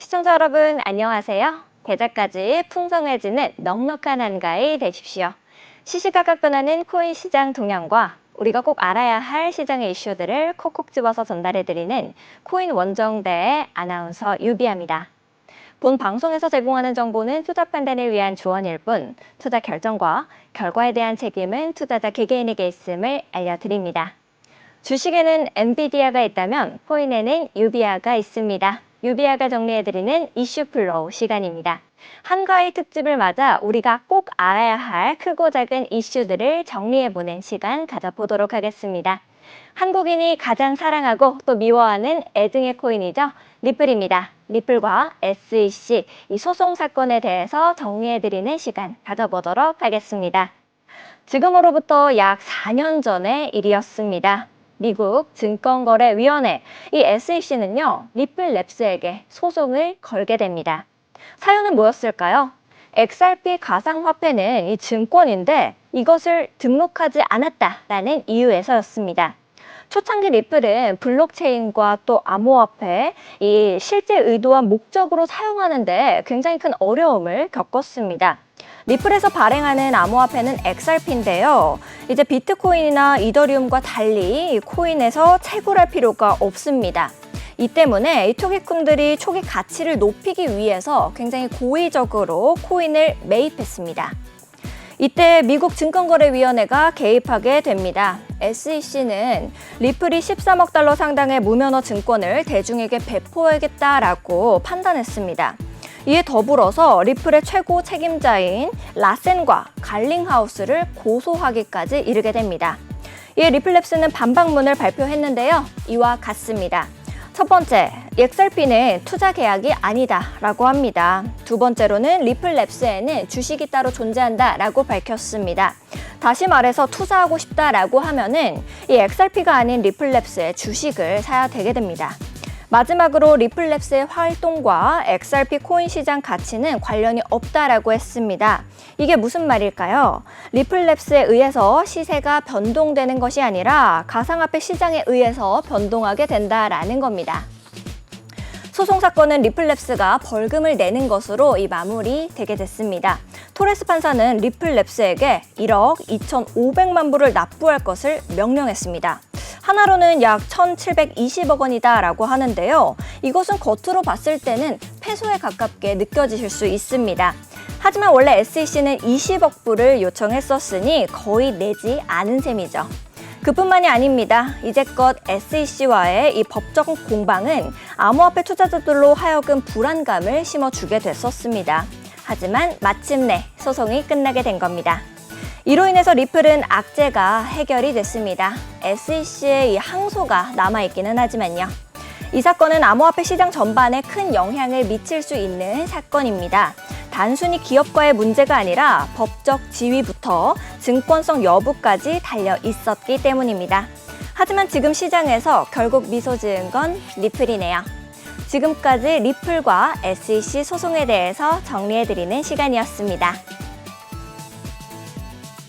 시청자 여러분 안녕하세요. 계좌까지 풍성해지는 넉넉한 한가위 되십시오. 시시각각 변하는 코인 시장 동향과 우리가 꼭 알아야 할 시장의 이슈들을 콕콕 집어서 전달해드리는 코인 원정대의 아나운서 유비아입니다. 본 방송에서 제공하는 정보는 투자 판단을 위한 조언일 뿐 투자 결정과 결과에 대한 책임은 투자자 개개인에게 있음을 알려드립니다. 주식에는 엔비디아가 있다면 코인에는 유비아가 있습니다. 유비아가 정리해드리는 이슈 플로우 시간입니다. 한가위 특집을 맞아 우리가 꼭 알아야 할 크고 작은 이슈들을 정리해보는 시간 가져보도록 하겠습니다. 한국인이 가장 사랑하고 또 미워하는 애증의 코인이죠. 리플입니다. 리플과 SEC 이 소송 사건에 대해서 정리해드리는 시간 가져보도록 하겠습니다. 지금으로부터 약 4년 전의 일이었습니다. 미국 증권거래위원회 이 SEC는요 리플 랩스에게 소송을 걸게 됩니다. 사연은 뭐였을까요? XRP 가상화폐는 이 증권인데 이것을 등록하지 않았다라는 이유에서였습니다. 초창기 리플은 블록체인과 또 암호화폐, 이 실제 의도와 목적으로 사용하는데 굉장히 큰 어려움을 겪었습니다. 리플에서 발행하는 암호화폐는 XRP인데요. 이제 비트코인이나 이더리움과 달리 이 코인에서 채굴할 필요가 없습니다. 이 때문에 이 투기꾼들이 초기 가치를 높이기 위해서 굉장히 고의적으로 코인을 매입했습니다. 이때 미국 증권거래위원회가 개입하게 됩니다. SEC는 리플이 13억 달러 상당의 무면허 증권을 대중에게 배포하겠다라고 판단했습니다. 이에 더불어서 리플의 최고 책임자인 라센과 갈링하우스를 고소하기까지 이르게 됩니다. 이에 리플랩스는 반박문을 발표했는데요. 이와 같습니다. 첫 번째, XRP는 투자 계약이 아니다라고 합니다. 두 번째로는 리플랩스에는 주식이 따로 존재한다라고 밝혔습니다. 다시 말해서 투자하고 싶다라고 하면은 이 XRP가 아닌 리플랩스의 주식을 사야 되게 됩니다. 마지막으로 리플랩스의 활동과 XRP 코인 시장 가치는 관련이 없다라고 했습니다. 이게 무슨 말일까요? 리플랩스에 의해서 시세가 변동되는 것이 아니라 가상화폐 시장에 의해서 변동하게 된다라는 겁니다. 소송 사건은 리플랩스가 벌금을 내는 것으로 이 마무리 되게 됐습니다. 토레스 판사는 리플랩스에게 1억 2,500만 불을 납부할 것을 명령했습니다. 하나로는 약 1,720억 원이다라고 하는데요. 이것은 겉으로 봤을 때는 패소에 가깝게 느껴지실 수 있습니다. 하지만 원래 SEC는 20억 불을 요청했었으니 거의 내지 않은 셈이죠. 그뿐만이 아닙니다. 이제껏 SEC와의 이 법적 공방은 암호화폐 투자자들로 하여금 불안감을 심어주게 됐었습니다. 하지만 마침내 소송이 끝나게 된 겁니다. 이로 인해서 리플은 악재가 해결이 됐습니다. SEC의 이 항소가 남아있기는 하지만요. 이 사건은 암호화폐 시장 전반에 큰 영향을 미칠 수 있는 사건입니다. 단순히 기업과의 문제가 아니라 법적 지위부터 증권성 여부까지 달려 있었기 때문입니다. 하지만 지금 시장에서 결국 미소 지은 건 리플이네요. 지금까지 리플과 SEC 소송에 대해서 정리해드리는 시간이었습니다.